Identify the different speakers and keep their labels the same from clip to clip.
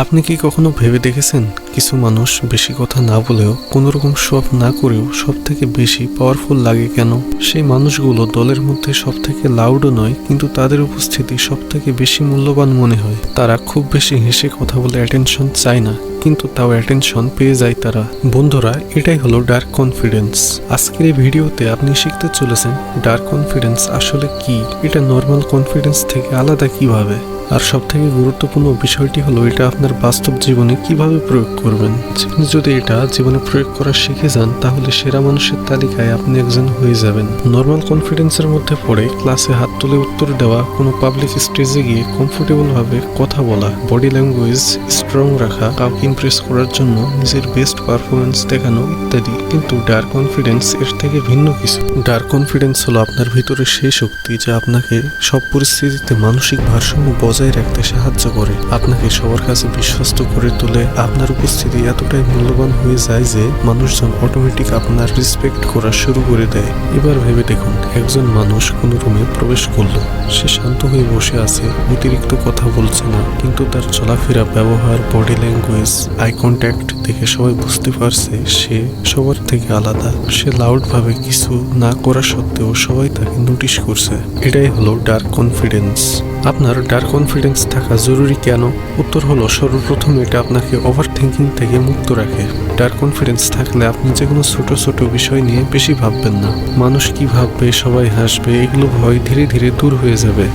Speaker 1: আপনি কি কখনো ভেবে দেখেছেন কিছু মানুষ বেশি কথা না বলেও কোনো রকম সব না করেও সব থেকে বেশি পাওয়ারফুল লাগে কেন? সেই মানুষগুলো দলের মধ্যে সব থেকে লাউডও নয়, কিন্তু তাদের উপস্থিতি সব থেকে বেশি মূল্যবান মনে হয়। তারা খুব বেশি হেসে কথা বলে অ্যাটেনশন চায় না, কিন্তু তাও অ্যাটেনশন পেয়ে যায় তারা। বন্ধুরা, এটাই হলো ডার্ক কনফিডেন্স আজকের এই ভিডিওতে আপনি শিখতে চলেছেন ডার্ক কনফিডেন্স আসলে কি? এটা নর্মাল কনফিডেন্স থেকে আলাদা কীভাবে? আর সব থেকে গুরুত্বপূর্ণ বিষয়টি হলো এটা আপনার বাস্তব জীবনে কীভাবে প্রয়োগ করবেন? আপনি যদি এটা জীবনে প্রয়োগ করা শিখে যান, তাহলে সেরা মানুষের তালিকায় আপনি একজন হয়ে যাবেন। নর্মাল কনফিডেন্সের মধ্যে পড়ে ক্লাসে হাত তুলে উত্তর দেওয়া, কোনো পাবলিক স্টেজে গিয়ে কমফোর্টেবল ভাবে কথা বলা বডি ল্যাঙ্গুয়েজ স্ট্রং রাখা, কাউকে ইমপ্রেস করার জন্য নিজের বেস্ট পারফরমেন্স দেখানো ইত্যাদি। কিন্তু ডার্ক কনফিডেন্স এর থেকে ভিন্ন কিছু। ডার্ক কনফিডেন্স হলো আপনার ভিতরে সেই শক্তি যা আপনাকে সব পরিস্থিতিতে মানসিক ভারসাম্য বজায় রাখতে সাহায্য করে। আপনাকে সবার কাছে বিশ্বস্ত করে তোলে আপনার উপস্থিতি এতটাই মূল্যবান হয়ে যায় যে মানুষজন অটোমেটিক আপনার রেসপেক্ট করা শুরু করে দেয়। এবার ভেবে দেখুন, একজন মানুষ কোনো রুমে প্রবেশ করল। সে শান্ত হয়ে বসে আছে, অতিরিক্ত কথা বলছে না, কিন্তু তার চলাফেরা, ব্যবহার বডি ল্যাঙ্গুয়েজ আই কন্ট্যাক্ট দেখে সবাই বুঝতে পারছে সে সবার থেকে আলাদা। সে লাউড ভাবে কিছু না করা সত্ত্বেও সবাই তাকে নোটিশ করছে। এটাই হলো ডার্ক কনফিডেন্স আপনার ডার্ক কনফিডেন্স থাকা জরুরি কেন? উত্তর হলো, সর্বপ্রথম এটা আপনাকে ওভার থিঙ্কিং থেকে মুক্ত রাখে। ডার্ক কনফিডেন্স থাকলে আপনি যে কোনো ছোট ছোট বিষয় নিয়ে বেশি ভাববেন না। মানুষ কি ভাববে, সবাই হাসবে, এগুলো ভয় ধীরে ধীরে দূর হয়ে যাবে।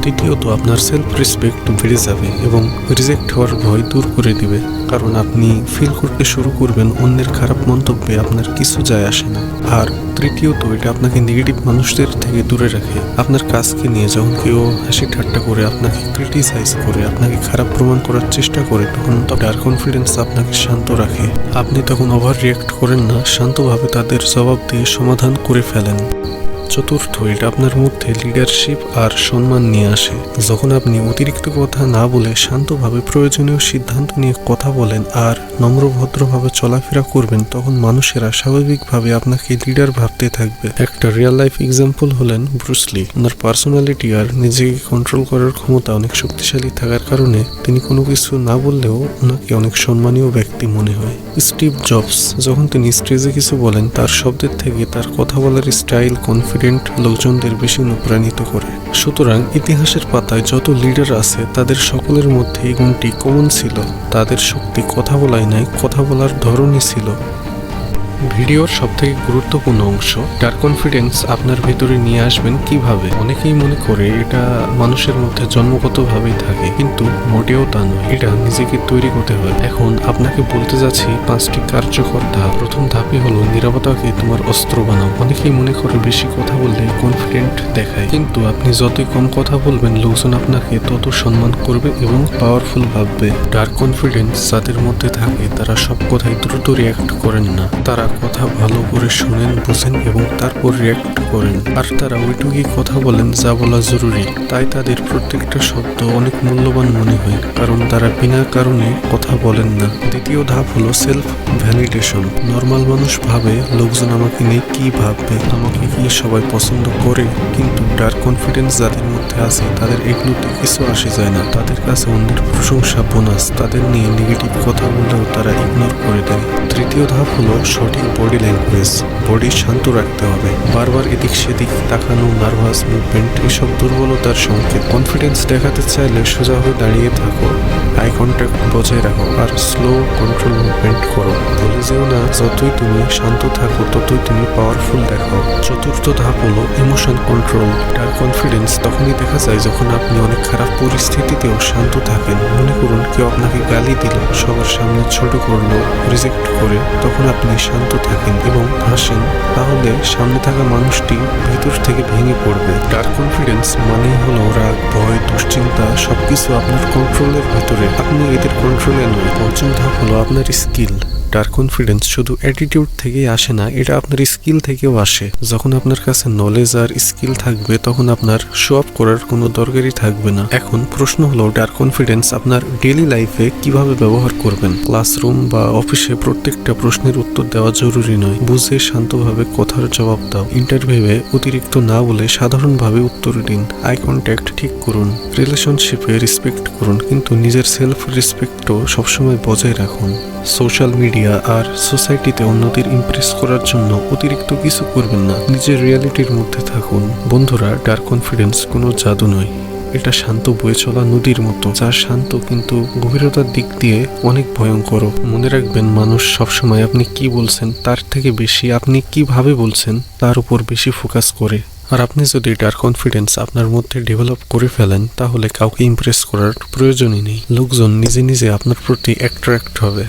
Speaker 1: দ্বিতীয়ত, আপনার সেলফ রেসপেক্ট বেড়ে যাবে এবং রিজেক্ট হওয়ার ভয় দূর করে দিবে। কারণ আপনি ফিল করতে শুরু করবেন, অন্যের খারাপ মন্তব্যে আপনার কিছু যায় আসে না। আর তৃতীয়ত, এটা আপনাকে নেগেটিভ মানুষদের থেকে দূরে রাখে আপনার কাজকে নিয়ে যখন কেউ হাসি ঠাট্টা করে, আপনাকে ক্রিটিসাইজ করে, আপনাকে খারাপ প্রমাণ করার চেষ্টা করে, তখন তার কনফিডেন্স আপনাকে শান্ত রাখে। আপনি তখন ওভার রিয়েক্ট করেন না, শান্তভাবে তাদের জবাব দিয়ে সমাধান করে ফেলেন। চতুর্থ, এটা আপনার মধ্যে লিডারশিপ আর সম্মান নিয়ে আসে। যখন আপনি অতিরিক্ত কথা না বলে শান্তভাবে প্রয়োজনীয় সিদ্ধান্ত নিয়ে কথা বলেন আর নম্রভদ্রভাবে চলাফেরা করবেন, তখন মানুষেরা স্বাভাবিকভাবে আপনাকে লিডার ভাবতে থাকবে। একটা রিয়েল লাইফ এক্সাম্পল হলেন ব্রুসলি ওনার পার্সোনালিটি আর নিজেকে কন্ট্রোল করার ক্ষমতা অনেক শক্তিশালী থাকার কারণে তিনি কোনো কিছু না বললেও ওনাকে অনেক সম্মানীয় ব্যক্তি মনে হয়। স্টিভ জবস, যখন তিনি স্টেজে কিছু বলেন, তার শব্দের থেকে তার কথা বলার স্টাইল কনফিডেন্ট লোকজনদের বেশি অনুপ্রাণিত করে। সুতরাং ইতিহাসের পাতায় যত লিডার আছে, তাদের সকলের মধ্যে এই গুণটি কমন ছিল। তাদের শক্তি কথা বলাই নাই, কথা বলার ধরনই ছিল। ভিডিওর সবথেকে গুরুত্বপূর্ণ অংশ ডার কনফিডেন্স আপনার ভিতরে নিয়ে আসবেন কীভাবে? অনেকেই মনে করে এটা মানুষের মধ্যে জন্মগতভাবেই থাকে, কিন্তু মোটেও তা নয়। এটা নিজেকে তৈরি করতে হয়। এখন আপনাকে বলতে যাচ্ছি পাঁচটি কার্যকর ধাপ। প্রথম ধাপই হলো নিরাপত্তাকে তোমার অস্ত্র বানাও। অনেকেই মনে করে বেশি কথা বললে কনফিডেন্ট দেখায়, কিন্তু আপনি যতই কম কথা বলবেন, লোকজন আপনাকে তত সম্মান করবে এবং পাওয়ারফুল ভাববে। ডার্ক কনফিডেন্স যাদের মধ্যে থাকে, তারা সব কথাই দ্রুত রিয়াক্ট করেন না। তারা কথা ভালো করে শোনেন, বোঝেন এবং তারপর রিয়াক্ট করেন। আর তারা ওইটুকুই কথা বলেন যা বলা জরুরি। তাই তাদের প্রত্যেকটা শব্দ অনেক মূল্যবান মনে হয়, কারণ তারা বিনা কারণে কথা বলেন না। দ্বিতীয় ধাপ হলো সেলফ ভ্যালিডেশন নর্মাল মানুষ ভাবে, লোকজন আমাকে নিয়ে কি ভাববে? আমাকে কি সবাই পছন্দ করে? কিন্তু ডার্ক কনফিডেন্স যাদের মধ্যে আছে, তাদের এগুলোতে কিছু আসে যায় না। তাদের কাছে অন্যের প্রশংসা বোনাস, তাদের নিয়ে নেগেটিভ কথা বললেও তারা ইগনোর করে দেয়। তৃতীয় ধাপ হলো সঠিক বডি ল্যাঙ্গুয়েজ বডি শান্ত রাখতে হবে। বারবার এদিক সেদিক তাকানো, নার্ভাস মুভমেন্ট, এসব দুর্বলতার সংকেত। কনফিডেন্স দেখাতে চাইলে সোজা হয়ে দাঁড়িয়ে থাকো। আই কন্ট্যাক্ট বজায় রাখো আর স্লো কন্ট্রোল মুভমেন্ট করো। বলে যেও না, যতই তুমি শান্ত থাকো, ততই তুমি পাওয়ারফুল দেখো। চতুর্থ ধাপ হলো ইমোশন কন্ট্রোল আর কনফিডেন্স তখনই দেখা যায় যখন আপনি অনেক খারাপ পরিস্থিতিতেও শান্ত থাকেন। মনে করুন কেউ আপনাকে গালি দিল, সবার সামনে ছোট করল রিজেক্ট করে, তখন আপনি শান্ত থাকেন এবং হাসেন তাহলে সামনে থাকা মানুষটি ভিতর থেকে ভেঙে পড়বে। ডার্ক কনফিডেন্স মানেই হলো রাগ, ভয়, দুশ্চিন্তা, সবকিছু আপনার কন্ট্রোলের ভেতরে। আপনি এদের কন্ট্রোলে নয় পঞ্চম ধাপ হলো আপনার স্কিল ডার্ক কনফিডেন্স শুধু অ্যাটিটিউড থেকেই আসে না, এটা আপনার স্কিল থেকেও আসে। যখন আপনার কাছে নলেজ আর স্কিল থাকবে, তখন আপনার শো আপ করার কোনো দরকারই থাকবে না। এখন প্রশ্ন হলো ডার্ক কনফিডেন্স আপনার ডেইলি লাইফে কীভাবে ব্যবহার করবেন? ক্লাসরুম বা অফিসে প্রত্যেকটা প্রশ্নের উত্তর দেওয়া জরুরি নয়। বুঝে শান্তভাবে কথার জবাব দাও। ইন্টারভিউয়ে অতিরিক্ত না বলে সাধারণভাবে উত্তর দিন। আই কন্ট্যাক্ট ঠিক করুন। রিলেশনশিপে রেসপেক্ট করুন। কিন্তু নিজের সেলফ রেসপেক্টও সবসময় বজায় রাখুন। সোশ্যাল মিডিয়া আর সোসাইটিতে অন্যদের ইমপ্রেস করার জন্য অতিরিক্ত কিছু করবেন না। নিজের রিয়ালিটির মধ্যে থাকুন। বন্ধুরা ডার্ক কনফিডেন্স কোনো জাদু নয়। এটা শান্ত বয়ে চলা নদীর মতো, যা শান্ত কিন্তু গভীরতার দিক দিয়ে অনেক ভয়ঙ্কর। মনে রাখবেন, মানুষ সবসময় আপনি কি বলছেন, তার থেকে বেশি আপনি কীভাবে বলছেন, তার উপর বেশি ফোকাস করে। আর আপনি যদি ডার্ক কনফিডেন্স আপনার মধ্যে ডেভেলপ করে ফেলেন, তাহলে কাউকে ইমপ্রেস করার প্রয়োজনই নেই। লোকজন নিজে নিজে আপনার প্রতি অ্যাট্রাক্ট হবে।